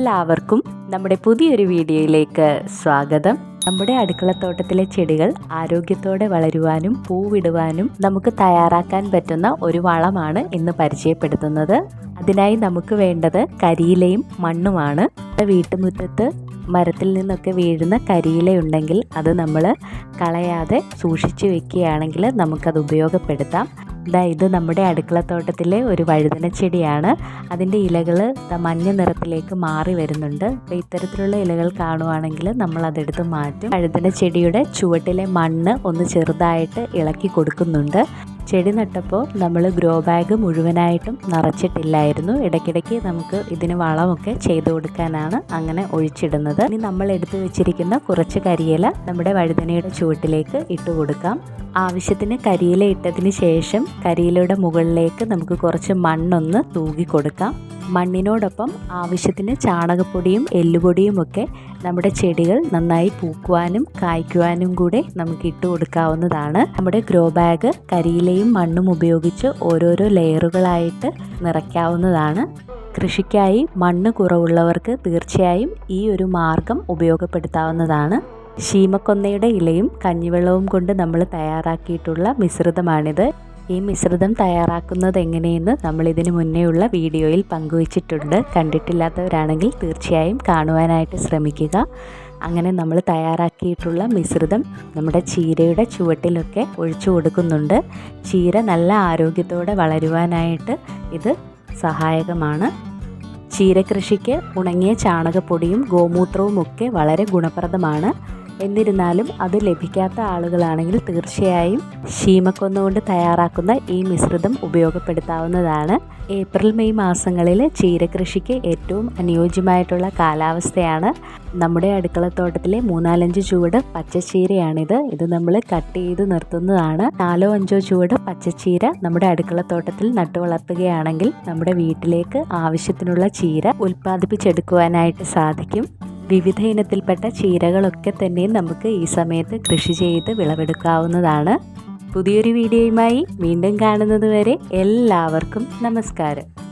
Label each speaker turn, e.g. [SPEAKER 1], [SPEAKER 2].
[SPEAKER 1] എല്ലാവർക്കും നമ്മുടെ പുതിയൊരു വീഡിയോയിലേക്ക് സ്വാഗതം. നമ്മുടെ അടുക്കളത്തോട്ടത്തിലെ ചെടികൾ ആരോഗ്യത്തോടെ വളരുവാനും പൂവിടുവാനും നമുക്ക് തയ്യാറാക്കാൻ പറ്റുന്ന ഒരു വളമാണ് ഇന്ന് പരിചയപ്പെടുത്തുന്നത്. അതിനായി നമുക്ക് വേണ്ടത് കരിയിലയും മണ്ണുമാണ്. വീട്ടുമുറ്റത്ത് മരത്തിൽ നിന്നൊക്കെ വീഴുന്ന കരിയില ഉണ്ടെങ്കിൽ അത് നമ്മൾ കളയാതെ സൂക്ഷിച്ചു വെക്കുകയാണെങ്കിൽ നമുക്കത് ഉപയോഗപ്പെടുത്താം. ഇതാ ഇത് നമ്മുടെ അടുക്കളത്തോട്ടത്തിലെ ഒരു വഴുതന ചെടിയാണ് അതിന്റെ ഇലകൾ മഞ്ഞ നിറത്തിലേക്ക് മാറി വരുന്നുണ്ട്. അപ്പോൾ ഇത്തരത്തിലുള്ള ഇലകൾ കാണുവാണെങ്കിൽ നമ്മൾ അതെടുത്ത് മാറ്റും. വഴുതന ചെടിയുടെ ചുവട്ടിലെ മണ്ണ് ഒന്ന് ചെറുതായിട്ട് ഇളക്കി കൊടുക്കുന്നുണ്ട്. ചെടി നട്ടപ്പോൾ നമ്മൾ ഗ്രോ ബാഗ് മുഴുവനായിട്ടും നിറച്ചിട്ടില്ലായിരുന്നു. ഇടയ്ക്കിടയ്ക്ക് നമുക്ക് ഇതിന് വളമൊക്കെ ചെയ്തു കൊടുക്കാനാണ് അങ്ങനെ ഒഴിച്ചിടുന്നത്. ഇനി നമ്മൾ എടുത്തു വെച്ചിരിക്കുന്ന കുറച്ച് കരിയില നമ്മുടെ വഴുതനയുടെ ചുവട്ടിലേക്ക് ഇട്ട് കൊടുക്കാം. ആവശ്യത്തിന് കരിയില ഇട്ടതിന് ശേഷം കരിയിലയുടെ മുകളിലേക്ക് നമുക്ക് കുറച്ച് മണ്ണൊന്ന് തൂകി കൊടുക്കാം. മണ്ണിനോടൊപ്പം ആവശ്യത്തിന് ചാണകപ്പൊടിയും എല്ലുപൊടിയും ഒക്കെ നമ്മുടെ ചെടികൾ നന്നായി പൂക്കുവാനും കായ്ക്കുവാനും കൂടെ നമുക്ക് ഇട്ട് കൊടുക്കാവുന്നതാണ്. നമ്മുടെ ഗ്രോ ബാഗ് കരിയിലയും മണ്ണും ഉപയോഗിച്ച് ഓരോരോ ലെയറുകളായിട്ട് നിറയ്ക്കാവുന്നതാണ്. കൃഷിക്കായി മണ്ണ് കുറവുള്ളവർക്ക് തീർച്ചയായും ഈ ഒരു മാർഗം ഉപയോഗപ്പെടുത്താവുന്നതാണ്. ശീമക്കൊന്നയുടെ ഇലയും കഞ്ഞിവെള്ളവും കൊണ്ട് നമ്മൾ തയ്യാറാക്കിയിട്ടുള്ള മിശ്രിതമാണിത്. ഈ മിശ്രിതം തയ്യാറാക്കുന്നത് എങ്ങനെയെന്ന് നമ്മൾ ഇതിന് മുന്നേയുള്ള വീഡിയോയിൽ പങ്കുവച്ചിട്ടുണ്ട്. കണ്ടിട്ടില്ലാത്തവരാണെങ്കിൽ തീർച്ചയായും കാണുവാനായിട്ട് ശ്രമിക്കുക. അങ്ങനെ നമ്മൾ തയ്യാറാക്കിയിട്ടുള്ള മിശ്രിതം നമ്മുടെ ചീരയുടെ ചുവട്ടിലൊക്കെ ഒഴിച്ചു കൊടുക്കുന്നുണ്ട്. ചീര നല്ല ആരോഗ്യത്തോടെ വളരുവാനായിട്ട് ഇത് സഹായകമാണ്. ചീരകൃഷിക്ക് ഉണങ്ങിയ ചാണകപ്പൊടിയും ഗോമൂത്രവും ഒക്കെ വളരെ ഗുണപ്രദമാണ്. എന്നിരുന്നാലും അത് ലഭിക്കാത്ത ആളുകളാണെങ്കിൽ തീർച്ചയായും ശീമക്കൊന്ന കൊണ്ട് തയ്യാറാക്കുന്ന ഈ മിശ്രിതം ഉപയോഗപ്പെടുത്താവുന്നതാണ്. ഏപ്രിൽ മെയ് മാസങ്ങളിൽ ചീരകൃഷിക്ക് ഏറ്റവും അനുയോജ്യമായിട്ടുള്ള കാലാവസ്ഥയാണ്. നമ്മുടെ അടുക്കളത്തോട്ടത്തിലെ മൂന്നാലഞ്ച് ചുവട് പച്ചച്ചീരയാണിത്. ഇത് നമ്മൾ കട്ട് ചെയ്ത് നിർത്തുന്നതാണ്. നാലോ അഞ്ചോ ചുവട് പച്ചച്ചീര നമ്മുടെ അടുക്കളത്തോട്ടത്തിൽ നട്ടു വളർത്തുകയാണെങ്കിൽ നമ്മുടെ വീട്ടിലേക്ക് ആവശ്യത്തിനുള്ള ചീര ഉൽപ്പാദിപ്പിച്ചെടുക്കുവാനായിട്ട് സാധിക്കും. വിവിധ ഇനത്തിൽപ്പെട്ട ചീരകളൊക്കെ തന്നെ നമുക്ക് ഈ സമയത്ത് കൃഷി ചെയ്ത് വിളവെടുക്കാവുന്നതാണ്. പുതിയൊരു വീഡിയോയുമായി വീണ്ടും കാണുന്നതുവരെ എല്ലാവർക്കും നമസ്കാരം.